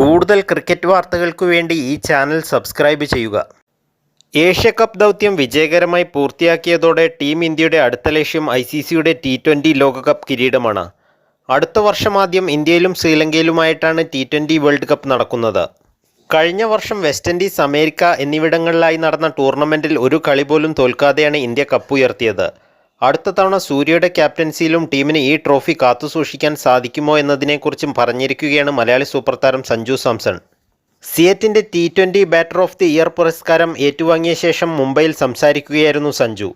കൂടുതൽ ക്രിക്കറ്റ് വാർത്തകൾക്കു വേണ്ടി ഈ ചാനൽ സബ്സ്ക്രൈബ് ചെയ്യുക. ഏഷ്യ കപ്പ് ദൗത്യം വിജയകരമായി പൂർത്തിയാക്കിയതോടെ ടീം ഇന്ത്യയുടെ അടുത്ത ലക്ഷ്യം ഐ സി സിയുടെ ടി ട്വന്റി ലോകകപ്പ് കിരീടമാണ്. അടുത്ത വർഷം ആദ്യം ഇന്ത്യയിലും ശ്രീലങ്കയിലുമായിട്ടാണ് ടി ട്വന്റി വേൾഡ് കപ്പ് നടക്കുന്നത്. കഴിഞ്ഞ വർഷം വെസ്റ്റ് ഇൻഡീസ് അമേരിക്ക എന്നിവിടങ്ങളിലായി നടന്ന ടൂർണമെന്റിൽ ഒരു കളി പോലും തോൽക്കാതെയാണ് ഇന്ത്യ കപ്പുയർത്തിയത് അടുത്ത തവണ സൂര്യയുടെ ക്യാപ്റ്റൻസിയിലും ടീമിന് ഈ ട്രോഫി കാത്തുസൂക്ഷിക്കാൻ സാധിക്കുമോ എന്നതിനെക്കുറിച്ചും പറഞ്ഞിരിക്കുകയാണ് മലയാളി സൂപ്പർ താരം Sanju Samson. സിയറ്റിന്റെ T twenty batter of the year പുരസ്കാരം ഏറ്റുവാങ്ങിയ ശേഷം മുംബൈയിൽ സംസാരിക്കുകയായിരുന്നു സഞ്ജു.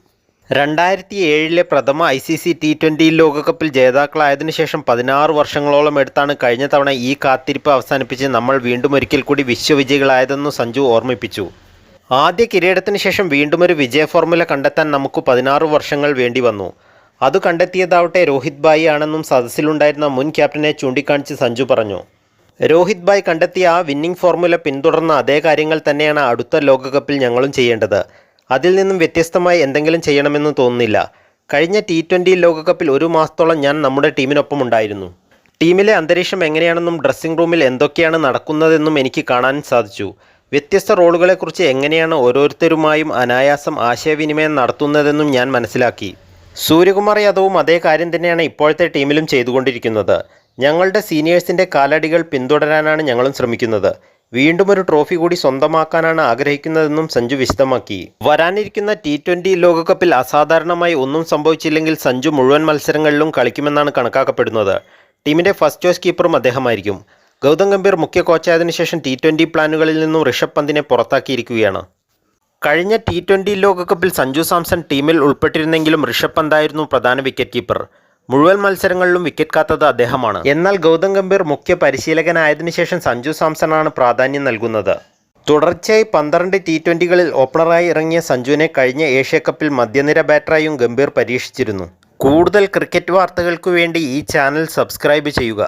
രണ്ടായിരത്തി ഏഴിലെ പ്രഥമ I C C T twenty ലോകകപ്പിൽ ജേതാക്കളായതിനു ശേഷം പതിനാറ് വർഷങ്ങളോളം എടുത്താണ് കഴിഞ്ഞ തവണ ഈ കാത്തിരിപ്പ് അവസാനിപ്പിച്ച് നമ്മൾ വീണ്ടും ഒരിക്കൽ കൂടി വിശ്വവിജയികളായതെന്ന് സഞ്ജു ഓർമ്മിപ്പിച്ചു. ആദ്യ കിരീടത്തിന് ശേഷം വീണ്ടും ഒരു വിജയ ഫോർമുല കണ്ടെത്താൻ നമുക്ക് പതിനാറ് വർഷങ്ങൾ വേണ്ടി വന്നു. അത് കണ്ടെത്തിയതാവട്ടെ രോഹിത് ബായി ആണെന്നും സദസ്സിലുണ്ടായിരുന്ന മുൻ ക്യാപ്റ്റനെ ചൂണ്ടിക്കാണിച്ച് സഞ്ജു പറഞ്ഞു. രോഹിത് ഭായ് കണ്ടെത്തിയ ആ വിന്നിംഗ് ഫോർമുല പിന്തുടർന്ന അതേ കാര്യങ്ങൾ തന്നെയാണ് അടുത്ത ലോകകപ്പിൽ ഞങ്ങളും ചെയ്യേണ്ടത്. അതിൽ നിന്നും വ്യത്യസ്തമായി എന്തെങ്കിലും ചെയ്യണമെന്ന് തോന്നുന്നില്ല. കഴിഞ്ഞ ടി ട്വന്റി ലോകകപ്പിൽ ഒരു മാസത്തോളം ഞാൻ നമ്മുടെ ടീമിനൊപ്പം ഉണ്ടായിരുന്നു. ടീമിലെ അന്തരീക്ഷം എങ്ങനെയാണെന്നും ഡ്രസ്സിംഗ് റൂമിൽ എന്തൊക്കെയാണ് നടക്കുന്നതെന്നും എനിക്ക് കാണാൻ സാധിച്ചു. വ്യത്യസ്ത റോളുകളെക്കുറിച്ച് എങ്ങനെയാണ് ഓരോരുത്തരുമായും അനായാസം ആശയവിനിമയം നടത്തുന്നതെന്നും ഞാൻ മനസ്സിലാക്കി. സൂര്യകുമാർ യാദവും അതേ കാര്യം തന്നെയാണ് ഇപ്പോഴത്തെ ടീമിലും ചെയ്തുകൊണ്ടിരിക്കുന്നത്. ഞങ്ങളുടെ സീനിയേഴ്സിന്റെ കാലടികൾ പിന്തുടരാനാണ് ഞങ്ങളും ശ്രമിക്കുന്നത്. വീണ്ടും ഒരു ട്രോഫി കൂടി സ്വന്തമാക്കാനാണ് ആഗ്രഹിക്കുന്നതെന്നും സഞ്ജു വിശദമാക്കി. വരാനിരിക്കുന്ന ടി ട്വന്റി ലോകകപ്പിൽ അസാധാരണമായി ഒന്നും സംഭവിച്ചില്ലെങ്കിൽ സഞ്ജു മുഴുവൻ മത്സരങ്ങളിലും കളിക്കുമെന്നാണ് കണക്കാക്കപ്പെടുന്നത്. ടീമിന്റെ ഫസ്റ്റ് ചോയ്സ് കീപ്പറും അദ്ദേഹമായിരിക്കും. ഗൗതം ഗംഭീർ മുഖ്യ കോച്ചായതിനു ശേഷം ടി ട്വന്റി പ്ലാനുകളിൽ നിന്നും ഋഷഭ് പന്തിനെ പുറത്താക്കിയിരിക്കുകയാണ്. കഴിഞ്ഞ ടി ട്വന്റി ലോകകപ്പിൽ സഞ്ജു സാംസൺ ടീമിൽ ഉൾപ്പെട്ടിരുന്നെങ്കിലും ഋഷഭ് പന്തായിരുന്നു പ്രധാന വിക്കറ്റ് കീപ്പർ മുഴുവൻ മത്സരങ്ങളിലും വിക്കറ്റ് കാത്തത് അദ്ദേഹമാണ്. എന്നാൽ ഗൗതം ഗംഭീർ മുഖ്യ പരിശീലകനായതിനു ശേഷം സഞ്ജു സാംസണാണ് പ്രാധാന്യം നൽകുന്നത്. തുടർച്ചയായി പന്ത്രണ്ട് ടി ട്വന്റികളിൽ ഓപ്പണറായി ഇറങ്ങിയ സഞ്ജുവിനെ കഴിഞ്ഞ ഏഷ്യ കപ്പിൽ മധ്യനിര ബാറ്ററായും ഗംഭീർ പരീക്ഷിച്ചിരുന്നു. കൂടുതൽ ക്രിക്കറ്റ് വാർത്തകൾക്കു വേണ്ടി ഈ ചാനൽ സബ്സ്ക്രൈബ് ചെയ്യുക.